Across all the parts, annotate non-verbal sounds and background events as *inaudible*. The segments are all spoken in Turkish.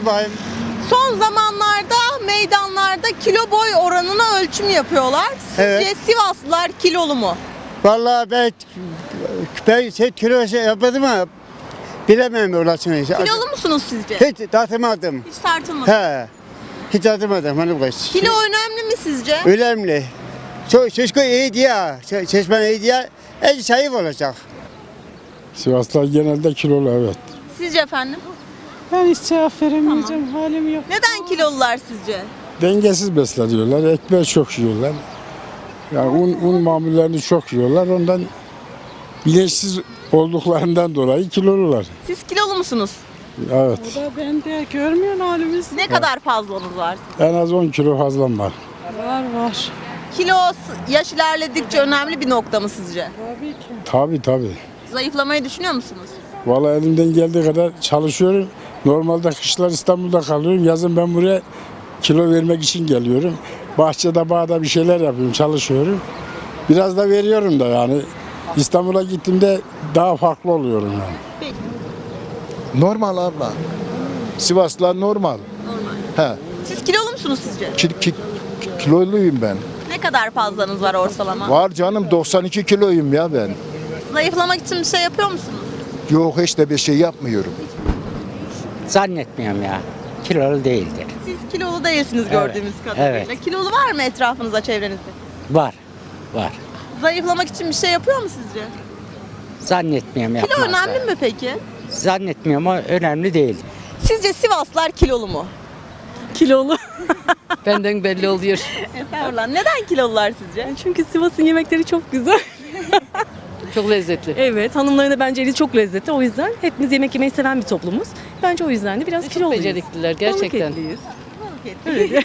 Bakayım. Son zamanlarda meydanlarda kilo boy oranına ölçüm yapıyorlar. Sizce Evet. Sivaslılar kilolu mu? Vallahi ben ben şey kilo şey yapmadım ama bilemem orasını. Kilolu musunuz sizce? Hiç tartmadım. Hiç tartılmadı. He. Hiç tartmadım hani bu kız. Kilo önemli mi sizce? Önemli. Çok çocuk iyi diye, çeşmen iyi diye en zayıf olacak. Sivaslılar genelde kilolu evet. Sizce efendim? Ben hiç cevap veremeyeceğim. Halim yok. Neden kilolular sizce? Dengesiz besleniyorlar, ekmeği çok yiyorlar. Yani un, un mamullerini çok yiyorlar. Ondan bilinçsiz olduklarından dolayı kilolular. Siz kilolu musunuz? Evet. O da bende görmüyorsun halimiz. Ne kadar fazlanız var? En az 10 kilo fazlam var. Var var. Kilo s- yaş ilerledikçe önemli bir nokta mı sizce? Tabii ki. Tabii tabii. Zayıflamayı düşünüyor musunuz? Vallahi elimden geldiği kadar çalışıyorum. Normalde kışlar İstanbul'da kalıyorum. Yazın ben buraya kilo vermek için geliyorum. Bahçede bağda bir şeyler yapıyorum, çalışıyorum. Biraz da veriyorum da yani. İstanbul'a gittiğimde daha farklı oluyorum yani. Normal abla. Sivaslılar normal. He. Siz kilolu musunuz sizce? Ki, ki- kiloluyum ben. Ne kadar fazlanız var ortalama? Var canım 92 kiloyum ya ben. Zayıflamak için bir şey yapıyor musunuz? Yok hiç de bir şey yapmıyorum. Zannetmiyorum ya. Kilolu değildir. Siz kilolu değilsiniz gördüğümüz kadarıyla. evet. Kilolu var mı etrafınızda, çevrenizde? Var. Var. Zayıflamak için bir şey yapıyor mu sizce? Zannetmiyorum Kilo yapmazlar. önemli mi peki? Zannetmiyorum ama önemli değil. Sizce Sivaslılar kilolu mu? Kilolu. *laughs* Benden belli oluyor. Estağfurullah. Neden kilolular sizce? Çünkü Sivas'ın yemekleri çok güzel. *laughs* Çok lezzetli. Evet, hanımların da bence eli çok lezzetli. O yüzden hepimiz yemek yemeyi seven bir toplumuz. Bence o yüzden de biraz Çok kiloluyuz. becerikliler gerçekten. Balık etliyiz. *laughs*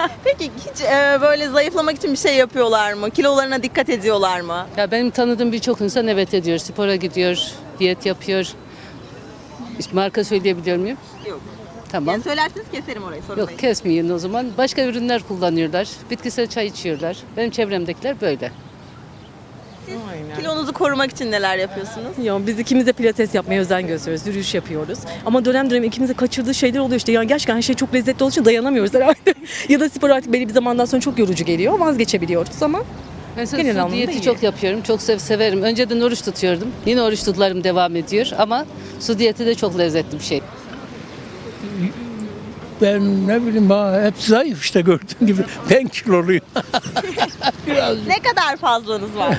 *laughs* Peki hiç e, böyle zayıflamak için bir şey yapıyorlar mı? Kilolarına dikkat ediyorlar mı? Ya benim tanıdığım birçok insan evet ediyor. Spora gidiyor, diyet yapıyor. Hiç marka söyleyebiliyor muyum? Yok. Tamam. Yani söylerseniz keserim orayı sorun Yok değil. kesmeyin o zaman. Başka ürünler kullanıyorlar. Bitkisel çay içiyorlar. Benim çevremdekiler böyle. Kilonuzu korumak için neler yapıyorsunuz? Ya biz ikimiz de pilates yapmaya özen gösteriyoruz, yürüyüş yapıyoruz. Ama dönem dönem ikimiz de kaçırdığı şeyler oluyor işte. Yani gerçekten her şey çok lezzetli olduğu için dayanamıyoruz herhalde. *laughs* ya da spor artık belli bir zamandan sonra çok yorucu geliyor. Vazgeçebiliyoruz ama Mesela Genel su anlamda diyeti iyi. çok yapıyorum. Çok sev severim. Önceden oruç tutuyordum. Yine oruç tutlarım devam ediyor ama su diyeti de çok lezzetli bir şey. Ben ne bileyim ha hep zayıf işte gördüğün gibi. *laughs* Ben kiloluyum. *laughs* Ne kadar fazlanız var?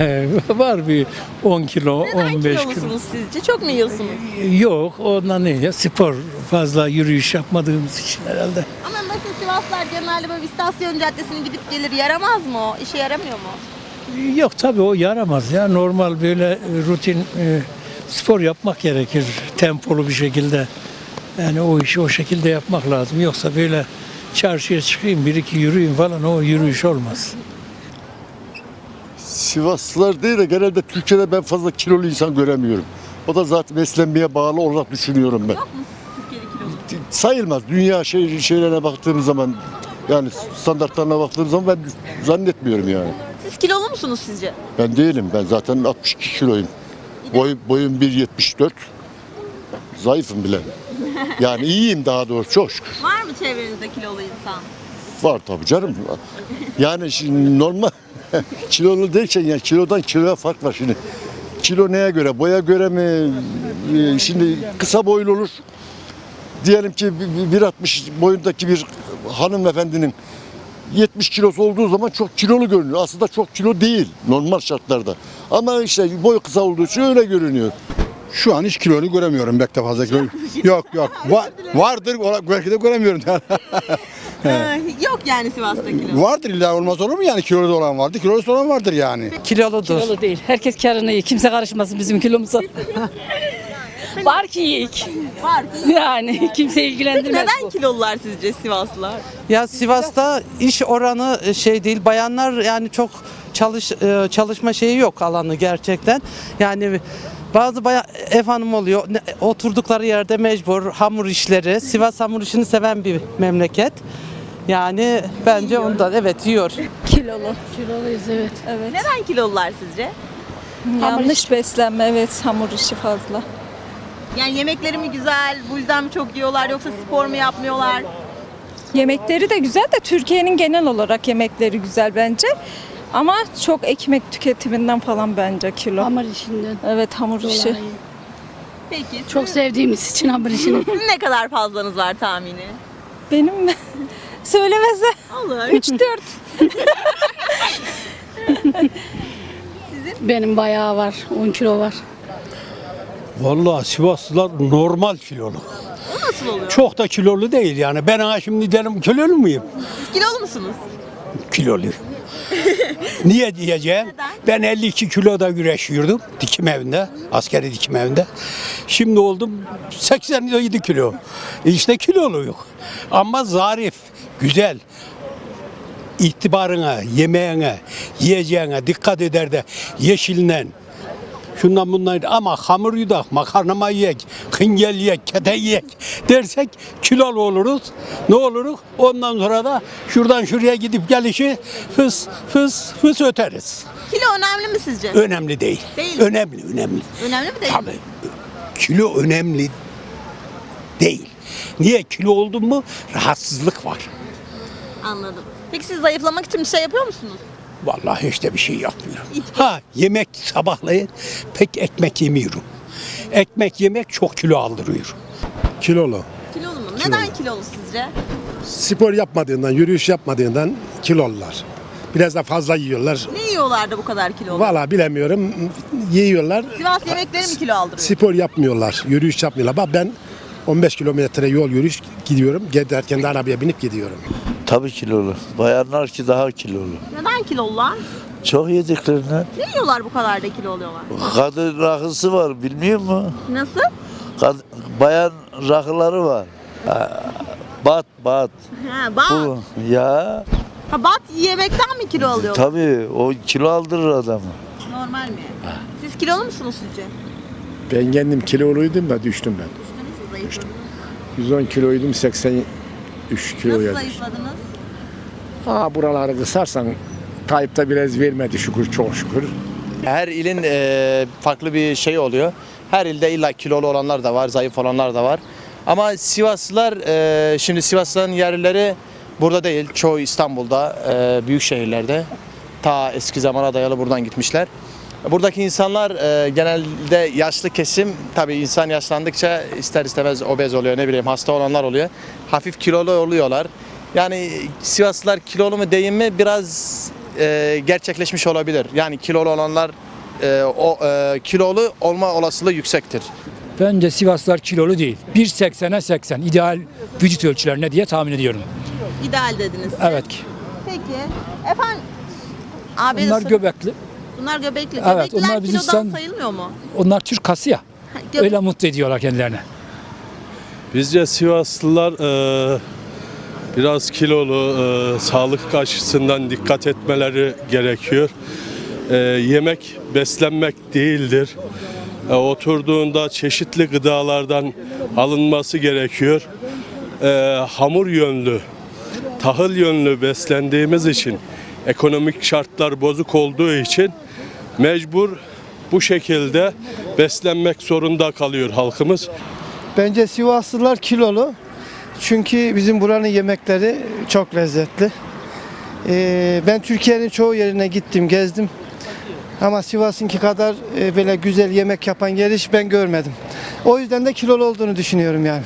*laughs* Var bir 10 kilo, Neden 15 kilo. kilolusunuz sizce? Çok mu yiyorsunuz? Yok ondan değil ya spor fazla yürüyüş yapmadığımız için herhalde. Ama mesela Sivaslar genelde böyle istasyon caddesine gidip gelir. Yaramaz mı o? İşe yaramıyor mu? Yok tabii o yaramaz ya normal böyle e, rutin e, spor yapmak gerekir tempolu bir şekilde. Yani o işi o şekilde yapmak lazım. Yoksa böyle çarşıya çıkayım bir iki yürüyeyim falan o yürüyüş olmaz. Sivaslılar değil de genelde Türkiye'de ben fazla kilolu insan göremiyorum. O da zaten beslenmeye bağlı olarak düşünüyorum ben. Türkiye'de kilolu. Sayılmaz. Dünya şey, şeylerine baktığım zaman yani standartlarına baktığım zaman ben zannetmiyorum yani. Siz kilolu musunuz sizce? Ben değilim. Ben zaten 62 kiloyum. Boy, boyum 1.74. Zayıfım bile. Yani iyiyim daha doğrusu çok şükür. Var mı çevrenizde kilolu insan? Var tabii canım. Yani şimdi normal *laughs* kilolu derken yani kilodan kiloya fark var şimdi. Kilo neye göre? Boya göre mi? Ee, Şimdi kısa boylu olur. Diyelim ki bir- bir 1.60 boyundaki bir hanımefendinin 70 kilosu olduğu zaman çok kilolu görünüyor. Aslında çok kilo değil normal şartlarda. Ama işte boy kısa olduğu için öyle görünüyor. Şu an hiç kilonu göremiyorum pek de fazla kilo. yok yok. Va- vardır ola- belki de göremiyorum. Ha, *laughs* yok yani Sivas'ta kilo. vardır illa olmaz olur mu yani kilolu da olan vardır, kilolusu olan vardır yani. Kiloludur. kilolu değil. Herkes karını iyi. Kimse karışmasın bizim kilomuza. *laughs* Var ki yiyik. Var. Yani kimse ilgilendirmez Neden kilolular sizce Sivaslılar? Ya Sivas'ta iş oranı e, şey değil. Bayanlar yani çok çalış e, çalışma şeyi yok alanı gerçekten. Yani bazı bayan ev hanım oluyor. Ne- Oturdukları yerde mecbur hamur işleri. Sivas hamur işini seven bir memleket. Yani bence ondan evet yiyor. Kilolu. Kiloluyuz evet. Neden kilolular sizce? Yanlış beslenme evet hamur işi fazla. Yani yemekleri mi güzel, bu yüzden mi çok yiyorlar yoksa spor mu yapmıyorlar? Yemekleri de güzel de Türkiye'nin genel olarak yemekleri güzel bence. Ama çok ekmek tüketiminden falan bence kilo. Hamur işinden. Evet hamur işi. Peki Çok sevdiğimiz için hamur işini. *laughs* ne kadar fazlanız var tahmini? Benim mi? *laughs* Söylemese Olur. 3-4. Benim bayağı var. 10 kilo var. Vallahi Sivaslılar normal kilolu. O nasıl oluyor? Çok da kilolu değil yani. Ben ha şimdi derim kilolu muyum? Siz kilolu musunuz? Kiloluyum. *laughs* Niye diyeceğim? Ben 52 kiloda güreşiyordum dikim evinde, askeri dikim evinde. Şimdi oldum 87 kilo. İşte kiloluyum. Ama zarif, güzel. İtibarına, yemeğine, yiyeceğine dikkat eder de yeşilinden, şundan bundan ama hamur yudak, makarnama yiyek, kıngel yiyek, kete yiyek dersek kilolu oluruz. Ne oluruz? Ondan sonra da şuradan şuraya gidip gelişi fıs fıs fıs öteriz. Kilo önemli mi sizce? Önemli değil. Değil. Önemli, önemli. önemli mi değil? Tabii. Kilo önemli değil. Niye? Kilo oldun mu rahatsızlık var. Anladım. Peki siz zayıflamak için bir şey yapıyor musunuz? Vallahi hiç de bir şey yapmıyorum. Ha yemek sabahleyin pek ekmek yemiyorum. Ekmek yemek çok kilo aldırıyor. Kilolu. Kilolu mu? Neden kilolu sizce? Spor yapmadığından, yürüyüş yapmadığından kilolular. Biraz da fazla yiyorlar. Ne yiyorlar da bu kadar kilolu? Valla bilemiyorum. Yiyorlar. Sivas yemekleri mi kilo aldırıyor? Spor yapmıyorlar, yürüyüş yapmıyorlar. Bak ben 15 kilometre yol yürüyüş gidiyorum. Giderken de arabaya binip gidiyorum. Tabii kilolu. Bayanlar ki daha kilolu. Neden kilolular? Çok yediklerinden. Ne yiyorlar bu kadar da kilo oluyorlar? Kadın rakısı var bilmiyor musun? Nasıl? Kad- bayan rakıları var. Ha, Bat bat. Ha, bat. Bu ya Ha, bat yemekten mi kilo alıyorlar? tabii o kilo aldırır adamı. Normal mi? Siz kilolu musunuz sizce? Ben kendim kiloluydum da düştüm ben. Nasıl zayıfladınız? 110 kiloydum 83 Nasıl kiloya düştüm. zayıfladınız? Aa buraları kısarsan Tayyip da biraz vermedi şükür çok şükür. Her ilin e, farklı bir şey oluyor. Her ilde illa kilolu olanlar da var, zayıf olanlar da var. Ama Sivaslılar, e, şimdi Sivaslıların yerlileri burada değil. Çoğu İstanbul'da, e, büyük şehirlerde. Ta eski zamana dayalı buradan gitmişler. Buradaki insanlar e, genelde yaşlı kesim. Tabii insan yaşlandıkça ister istemez obez oluyor, ne bileyim hasta olanlar oluyor. Hafif kilolu oluyorlar. Yani Sivaslılar kilolu mu değil mi biraz e, gerçekleşmiş olabilir. Yani kilolu olanlar e, o e, kilolu olma olasılığı yüksektir. Bence Sivaslılar kilolu değil. 1.80'e 80 ideal vücut ölçülerine diye tahmin ediyorum. İdeal dediniz. Evet. Peki. Efendim abi Bunlar göbekli. Bunlar göbekli. Evet, Göbekliler onlar bizim kilodan sen- sayılmıyor mu? Onlar Türk kası ya. Göbek- Öyle mutlu ediyorlar kendilerini. Bizce Sivaslılar e, biraz kilolu, e, sağlık açısından dikkat etmeleri gerekiyor. E, yemek beslenmek değildir. E, oturduğunda çeşitli gıdalardan alınması gerekiyor. E, hamur yönlü, tahıl yönlü beslendiğimiz için, ekonomik şartlar bozuk olduğu için mecbur bu şekilde beslenmek zorunda kalıyor halkımız. Bence Sivaslılar kilolu. Çünkü bizim buranın yemekleri çok lezzetli. Ee, ben Türkiye'nin çoğu yerine gittim, gezdim. Ama Sivas'ınki kadar e, böyle güzel yemek yapan yer hiç ben görmedim. O yüzden de kilolu olduğunu düşünüyorum yani.